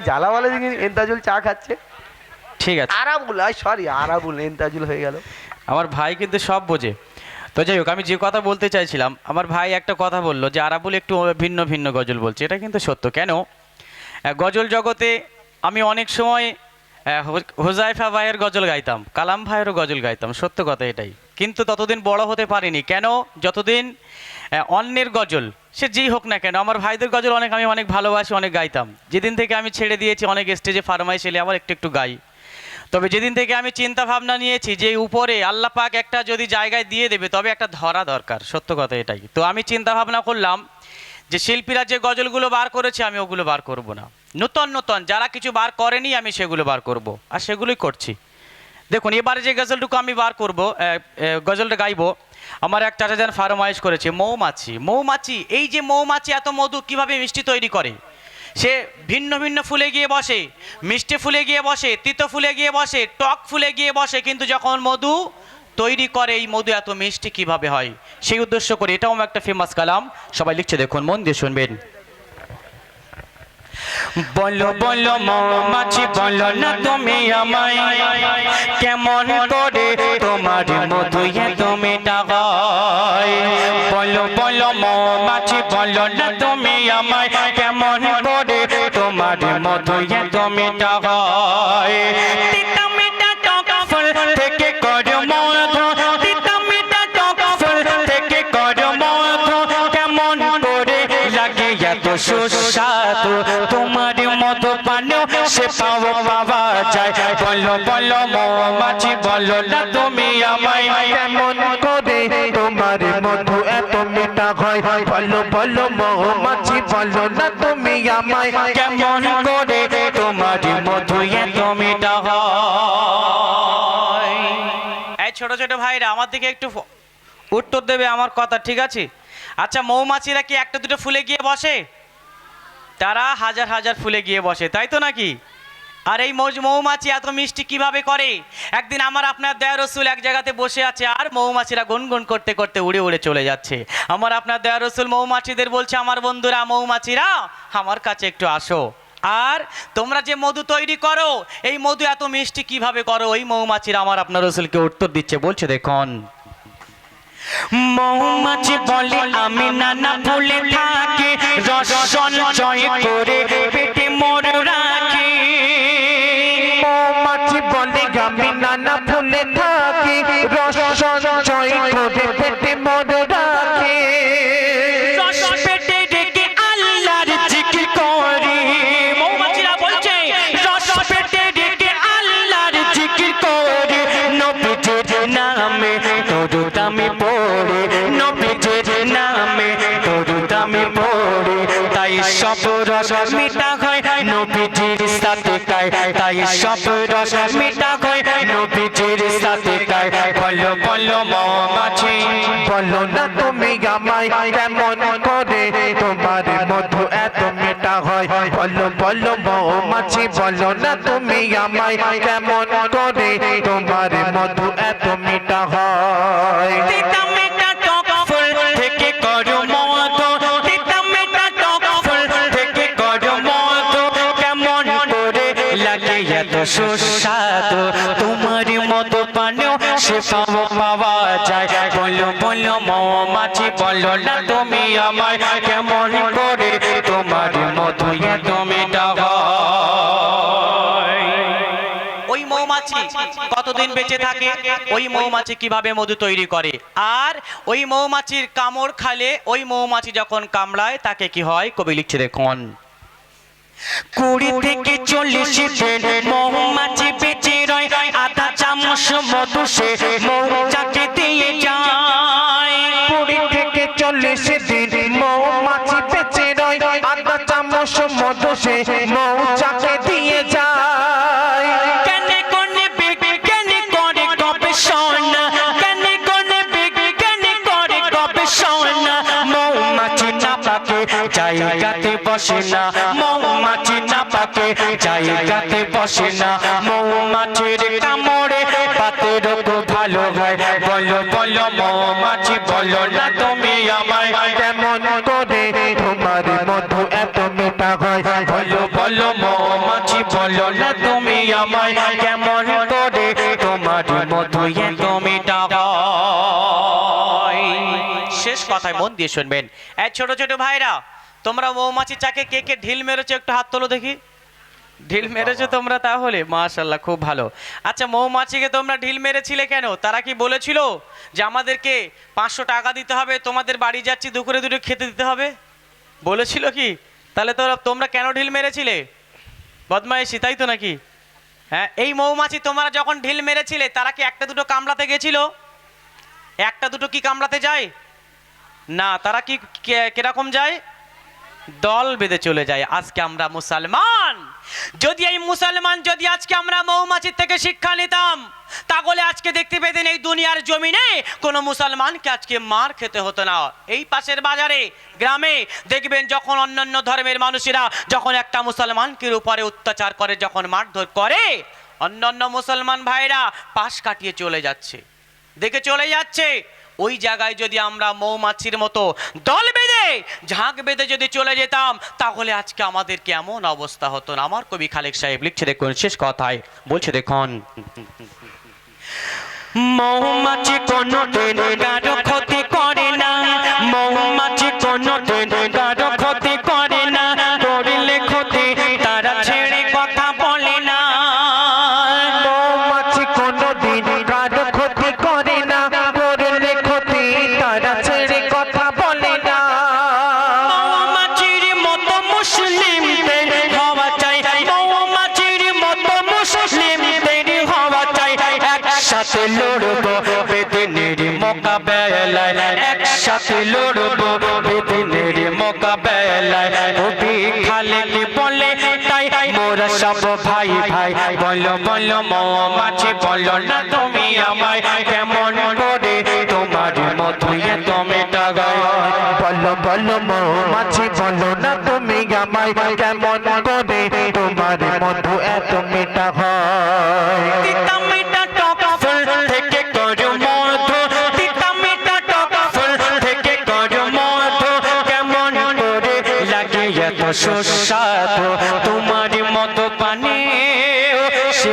জ্বালাওয়ালা দিকে এন্তাজুল চা খাচ্ছে? ঠিক আছে। আরাবুল আই সরি আরাবুল এন্তাজুল হয়ে গেল। আমার ভাই কিন্তু সব বোঝে। তো যাই হোক আমি যে কথা বলতে চাইছিলাম আমার ভাই একটা কথা বলল যে আরাবুল একটু ভিন্ন ভিন্ন গজল বলছে। এটা কিন্তু সত্য। কেন? গজল জগতে আমি অনেক সময় হোজাইফা ভাইয়ের গজল গাইতাম কালাম ভাইয়েরও গজল গাইতাম। সত্য কথা এটাই। কিন্তু ততদিন বড় হতে পারিনি। কেন? যতদিন অন্যের গজল সে যেই হোক না কেন, আমার ভাইদের গজল অনেক আমি অনেক ভালোবাসি, অনেক গাইতাম। যেদিন থেকে আমি ছেড়ে দিয়েছি, অনেক স্টেজে ফার্মাইশ এলে আবার একটু একটু গাই। তবে যেদিন থেকে আমি চিন্তা ভাবনা নিয়েছি যে উপরে আল্লাহ পাক একটা যদি জায়গায় দিয়ে দেবে, তবে একটা ধরা দরকার, সত্য কথা এটাই। তো আমি চিন্তা ভাবনা করলাম যে শিল্পীরা যে গজলগুলো বার করেছে, আমি ওগুলো বার করব না। নূতন নূতন, যারা কিছু বার করেনি, আমি সেগুলো বার করব, আর সেগুলোই করছি। দেখুন, এবারে যে গজলটুকু আমি বার করব গজলটা গাইবো আমার এক চাচা যান ফার্মাইশ করেছে, মৌমাছি মৌমাছি, এই যে মৌমাছি এত মধু কীভাবে মিষ্টি তৈরি করে? সে ভিন্ন ভিন্ন ফুলে গিয়ে বসে, মিষ্টি ফুলে গিয়ে বসে, তিতো ফুলে গিয়ে বসে, টক ফুলে গিয়ে বসে, কিন্তু যখন মধু তৈরি করে, এই মধু এত মিষ্টি কীভাবে হয়? সেই উদ্দেশ্য করে, এটাও একটা ফেমাস কালাম, সবাই লিখছে দেখুন, মন দিয়ে শুনবেন। বলো বলো, মৌমাছি, বলো না তুমি আমায়। কেমন করে তোমার মধু তুমি টাকায় বলো বলো, মৌমাছি, বলো না তুমি আমায়। কেমন করে তোমার মধু তুমি হয় সুস্বাদু। তোমার মতো পানেও সে পাওয়া যায়। বলো বলো বলো না তুমি আমায়। কেমন করে তোমার মধু এত মিঠা হয়? বলো বলো বলো না তুমি আমায়। কেমন করে তোমার এত হয়? এই ছোট ছোট ভাইরা, আমার দিকে একটু উত্তর দেবে আমার কথা, ঠিক আছে? আচ্ছা মৌমাছিরা কি একটা দুটো ফুলে গিয়ে বসে? তারা হাজার হাজার ফুলে গিয়ে বসে, তাই তো নাকি? আর এই মৌমাছি এত মিষ্টি কীভাবে করে? একদিন আমার আপনার দয়া রসুল এক জায়গাতে বসে আছে আর মৌমাছিরা গুনগুন করতে করতে উড়ে উড়ে চলে যাচ্ছে। আমার আপনার দয়া রসুল মৌমাছিদের বলছে, আমার বন্ধুরা, মৌমাছিরা, আমার কাছে একটু আসো। আর তোমরা যে মধু তৈরি করো, এই মধু এত মিষ্টি কীভাবে করো? ওই মৌমাছিরা আমার আপনার রসুলকে উত্তর দিচ্ছে। বলছে, দেখুন মৌমাছি বলে আমি নানা ফুলে থাকি রস জয় করে পেটে মোর রাখি। গায় তাই সব রস মিঠা হয় নবীজির সাথে গায় বলো বলো মৌমাছি, বলো না তুমি আমায় কেমন করে? তোমার মধু এত মিঠা হয়। বলো বলো মৌমাছি, বলো না তুমি আমায় কেমন করে? তোমার মধু এত মিঠা হয়। সুস্বাদু। তোমার মতো পানেও সে পাওয়া পাওয়া যায়। বলো বলো, মৌমাছি, বলো না তুমি আমায় কেমন করে তোমার ওই মৌমাছি কতদিন বেঁচে থাকে? ওই মৌমাছি কীভাবে মধু তৈরি করে? আর ওই মৌমাছির কামড় খালে ওই মৌমাছি যখন কামড়ায়, তাকে কি হয়? কবি লিখছে দেখুন। কুড়ি থেকে চল্লিশ মৌমাছি বেঁচে রয়, আধা চামচ মধু সে মৌচাকে দিয়ে যায়। কুড়ি থেকে চল্লিশ বসে না, মৌমাছি না পাকে জায়গাতে বসে না। মৌমাছির কামড়ে পাতের তো ভালো হয়। বলো বলো মৌমাছি, বলো না তুমি আমায়। কেমন করে তোমার মধু এত মিঠা হয়? বলো বলো মৌমাছি, বলো না তুমি আমায়। কেমন করে তোমার মতো এত মিটা হয়? শেষ কথায় মন দিয়ে শুনবেন। এই ছোট ছোট ভাইরা তোমরা মৌমাছি চাকে কে কে ঢিল মেরেছো একটু হাত তোলো দেখি। ঢিল মেরেছো তোমরা তাহলে? মাশাল্লাহ খুব ভালো। আচ্ছা মৌমাছিকে তোমরা ঢিল মেরেছিলে কেন? তারা কি বলেছিল যে আমাদেরকে পাঁচশো টাকা দিতে হবে তোমাদের বাড়ি যাচ্ছি দুপুরে দুটো খেতে দিতে হবে? বলেছিল কি? তাহলে তোরা তোমরা কেন ঢিল মেরেছিলে? বদমাইশি তাই তো নাকি? হ্যাঁ এই মৌমাছি তোমরা যখন ঢিল মেরেছিলে তারা কি একটা দুটো কামড়াতে গেছিল? একটা দুটো কি কামড়াতে যায়? না তারা কি কে- কীরকম যায়? দল বেঁধে চলে যায়, আজকে আমরা মুসলমান। যদি এই মুসলমান, যদি আজকে আমরা মৌমাছির থেকে শিক্ষা নিতাম, তাহলে আজকে দেখতে পেতেন এই দুনিয়ার জমিনে কোনো মুসলমানকে আজকে মার খেতে হতো না। এই পাশের বাজারে, গ্রামে দেখবেন যখন অন্যান্য ধর্মের মানুষেরা যখন একটা মুসলমানকে উপরে অত্যাচার করে, যখন মারধর করে, অন্যান্য মুসলমান ভাইরা পাশ কাটিয়ে চলে যাচ্ছে। দেখে চলে যাচ্ছে ওই জায়গায় যদি আমরা মৌমাছির মতো দল বেঁধে, ঝাঁক বেঁধে যদি চলে যেতাম, তাহলে আজকে আমাদের কেমন অবস্থা হতো না? আমার কবি খালেক সাহেব লিখছে দেখুন, শেষ কথায় বলছে দেখুন, মৌমাছি কোনো ক্ষতি একসাথে লড়বো বেদিনের মোকাবেলায়। কবি খালেক বলে, তাই মোরা সব ভাই ভাই, বলো বলো, মৌমাছি, বলো না তুমি আমায়, কেমন করে তোমার মতো এত মেটা গায় বলো বলো বলো না তুমি আমায়, কেমন করে তোমার মতো এত মেটা হয়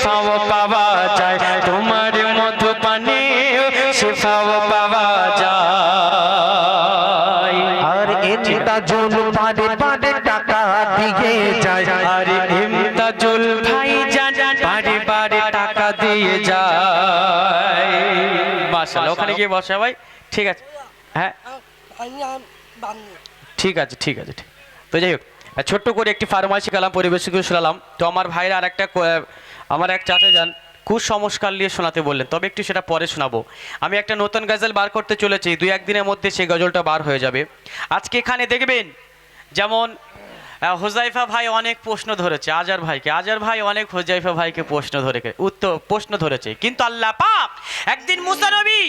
শিফাও পাওয়া যায়। তোমার পানি শিফাও পাওয়া যায়। আর ইমতাজুল পারে পারে টাকা দিয়ে যায়। আর ইমতাজুল ভাই জান পারে পারে টাকা দিয়ে যায়। মাশাআল্লাহ ওখানে গিয়ে বসা ভাই ঠিক আছে। হ্যাঁ। ঠিক আছে ঠিক আছে ঠিক। তো যাই হোক ছোট্ট করে একটি ফার্মাসি কালাম পরিবেশন করে শোনালাম। তো আমার ভাইরা আর একটা আমার এক চাচা যান, কুসংস্কার নিয়ে শোনাতে বললেন, তবে একটু সেটা পরে শোনাবো। আমি একটা নতুন গজল বার করতে চলেছি দুই একদিনের মধ্যে সেই গজলটা বার হয়ে যাবে। আজকে এখানে দেখবেন, যেমন হোজাইফা ভাই অনেক প্রশ্ন ধরেছে আজার ভাইকে। আজার ভাই অনেক হোজাইফা ভাইকে প্রশ্ন ধরে উত্তর প্রশ্ন ধরেছে। কিন্তু আল্লাহ পাপ একদিন মুসানবী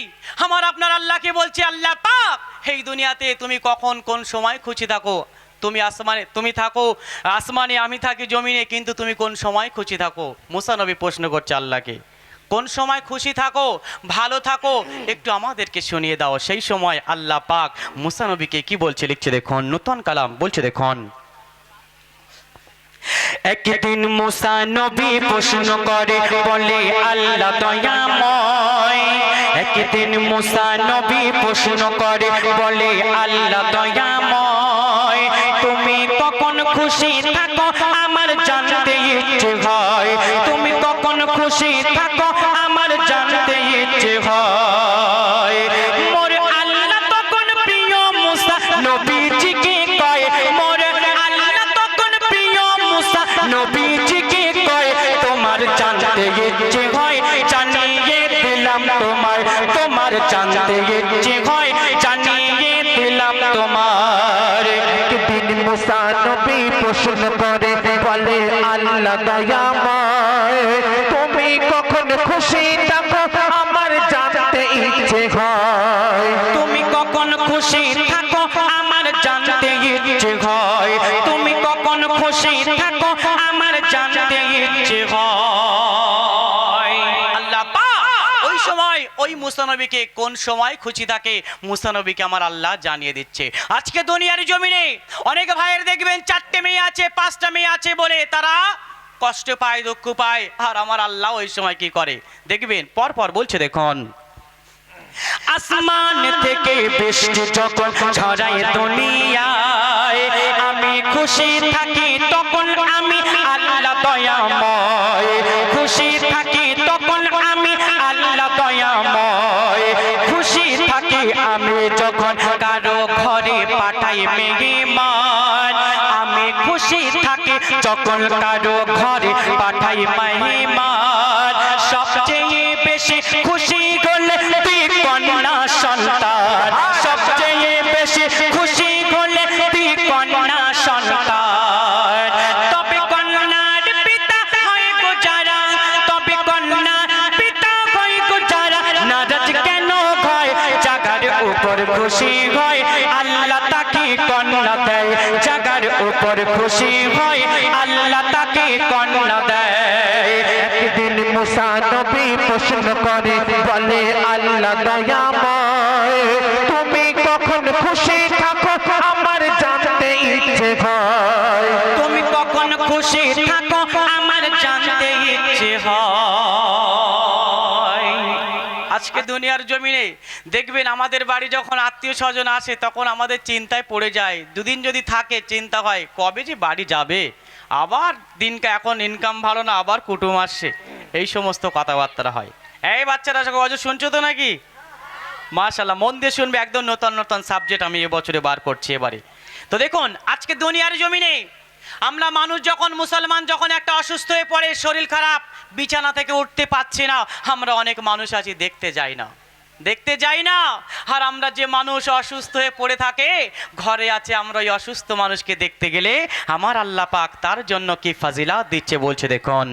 আমার আপনার আল্লাহকে বলছে, আল্লাহ পাপ এই দুনিয়াতে তুমি কখন কোন সময় খুশি থাকো? তুমি আসমানে তুমি থাকো, আসমানে আমি থাকি জমিনে, কিন্তু তুমি কোন সময় খুশি থাকো? মুসা নবী প্রশ্ন করছে আল্লাহকে, কোন সময় খুশি থাকো, ভালো থাকো? একটু আমাদেরকে শুনিয়ে দাও, সেই সময় আল্লাহ পাক মুসা নবীকে কি বলছে? লিখছে দেখুন, নূতন কালাম বলছে দেখুন। একদিন মুসা নবী প্রশ্ন করে, বলে, আল্লাহ দয়াময়। একদিন মুসা নবী প্রশ্ন করে, বলে, আল্লাহ কখন খুশি থাকো, আমার জানতে ইচ্ছে হয়। তুমি কখন খুশি থাকো, আমার জানতে ইচ্ছে হয়। মোর আল্লাহ তখন প্রিয় মুসা, নবীজিকে কয়, মোর আল্লাহ তখন প্রিয় মুসা, নবীজিকে কয়, তোমার জানতে ইচ্ছে হয়, জানিয়ে দিলাম তোমার তোমার জানতে ইচ্ছে হয়, জানিয়ে দিলাম তোমার একদিন মুসা প্রশ্ন করে বলে, আল্লাহ দয়াময়। তুমি কখন খুশি থাকো? আমার জানতে ইচ্ছে হয়। তুমি কখন খুশি থাকো? আমার জানতে ইচ্ছে হয়। তুমি কখন খুশি থাকো? আমার জানতে ওই মুসানবীকে কোন সময় খুশি থাকে? মুসানবীকে আমার আল্লাহ জানিয়ে দিচ্ছে। আজকে দুনিয়ার জমিনে অনেক ভাইয়ের দেখবেন চারটে মেয়ে আছে, পাঁচটা মেয়ে আছে বলে তারা কষ্ট পায়, দুঃখ পায়। আর আমার আল্লাহ ওই সময় কি করে? দেখবেন পর পর বলছে, দেখুন। আসমান থেকে বৃষ্টি যখন ঝরায় দুনিয়ায়, আমি খুশি থাকি তখন আমি আল্লাহ দয়াময়। খুশি থাকি আমি যখন কারও ঘরে পাঠাই মেহমান, আমি খুশি থাকি যখন কারও ঘরে পাঠাই মেহমান। সবচেয়ে বেশি খুশি হলে কন্যা সন্তান। খুশি হয়, আল্লাহ তাকে কন্যা দেয়। জাগার উপর খুশি হয়, আল্লাহ তাকে কন্যা দেয়। একদিন মুসা নবী প্রশ্ন করে, বলে, আল্লাহ দয়াময় আজকে দুনিয়ার জমিনে দেখবেন আমাদের বাড়ি যখন আত্মীয় স্বজন আসে, তখন আমাদের চিন্তায় পড়ে যায়। দুদিন যদি থাকে, চিন্তা হয়, কবে যে বাড়ি যাবে? আবার দিনকে এখন ইনকাম ভালো না, আবার কুটুম আসছে। এই সমস্ত কথাবার্তা হয়। এই বাচ্চারা অজ শুনছো তো নাকি? মাশাল্লাহ মন দিয়ে শুনবে, একদম নতুন নতুন সাবজেক্ট আমি এবছরে বার করছি এবারে। তো দেখুন, আজকে দুনিয়ার জমিনে আমরা মানুষ যখন মুসলমান, যখন একটা অসুস্থ হয়ে পড়ে, শরীর খারাপ, বিছানা থেকে উঠতে পারছি না, আমরা অনেক মানুষ আছি, দেখতে যাই না। দেখতে যাই না। আর আমরা যে মানুষ অসুস্থ হয়ে পড়ে থাকে, ঘরে আছে আমরা ওই অসুস্থ মানুষকে দেখতে গেলে, আমার আল্লাহ পাক তার জন্য কি ফাজিলা দিচ্ছে বলছে দেখুন।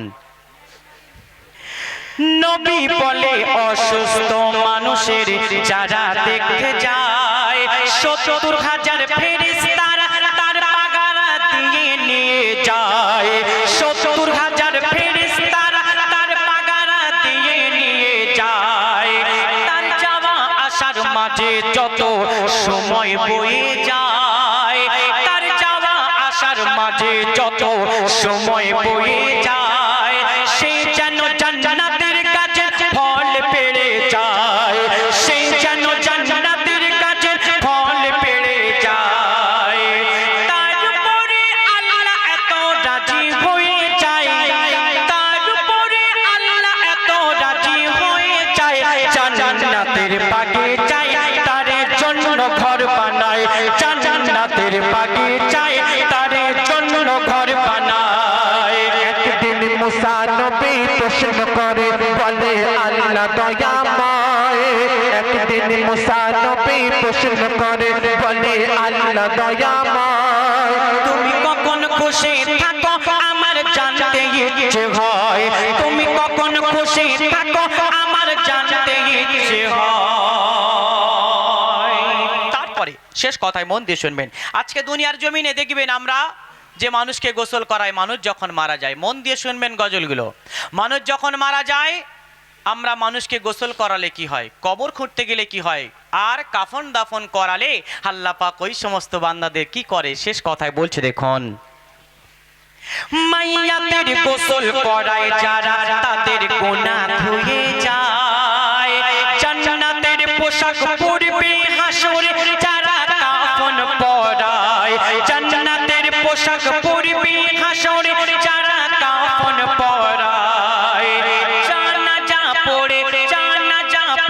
নবী বলে, অসুস্থ মানুষের যারা দেখতে যায়, সত্তর হাজার দিয়ে নিয়ে করে বলে আল্লাহ একদিন প্রশ্ন করে বলে আল্লাহ তুমি কখন খুশি থাকো? আমার জানতে ইচ্ছে হয়। তুমি কখন খুশি থাকো? আমার জানতে ইচ্ছে হয়। তারপরে শেষ কথায় মন দিয়ে শুনবেন। আজকে দুনিয়ার জমিনে দেখবেন আমরা যে মানুষকে গোসল করায় মানুষ যখন মারা যায়, মন দিয়ে শুনবেন গজলগুলো। মানুষ যখন মারা যায়, আমরা মানুষকে গোসল করালে কি হয়? কবর খুঁড়তে গেলে কি হয়? আর কাফন দাফন করালে আল্লাহ পাক ওই সমস্ত বান্দাদের কি করে? শেষ কথায় বলছে, দেখুন। মাইয়াতের গোসল করায় যারা তাদের গোনা ধুয়ে যায়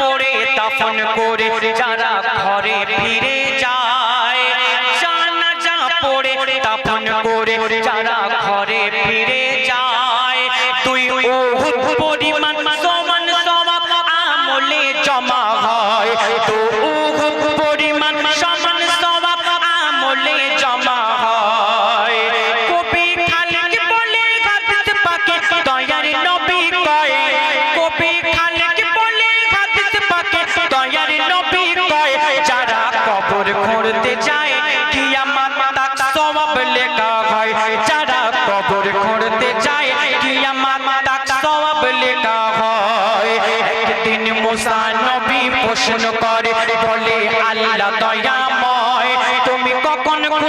পড়ে দাফন করে যারা ঘরে ফিরে যায় জানাজা পড়ে দাফন করে যারা ঘরে ফিরে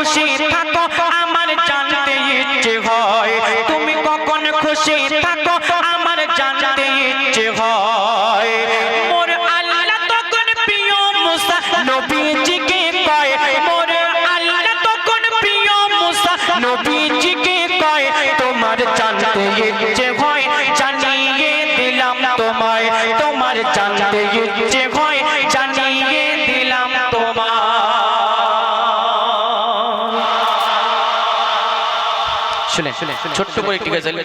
খুশি থাকো আমার জানতে ইচ্ছে হয়। তুমি কখন খুশি থাকো? ছোট্ট করে একটি গজল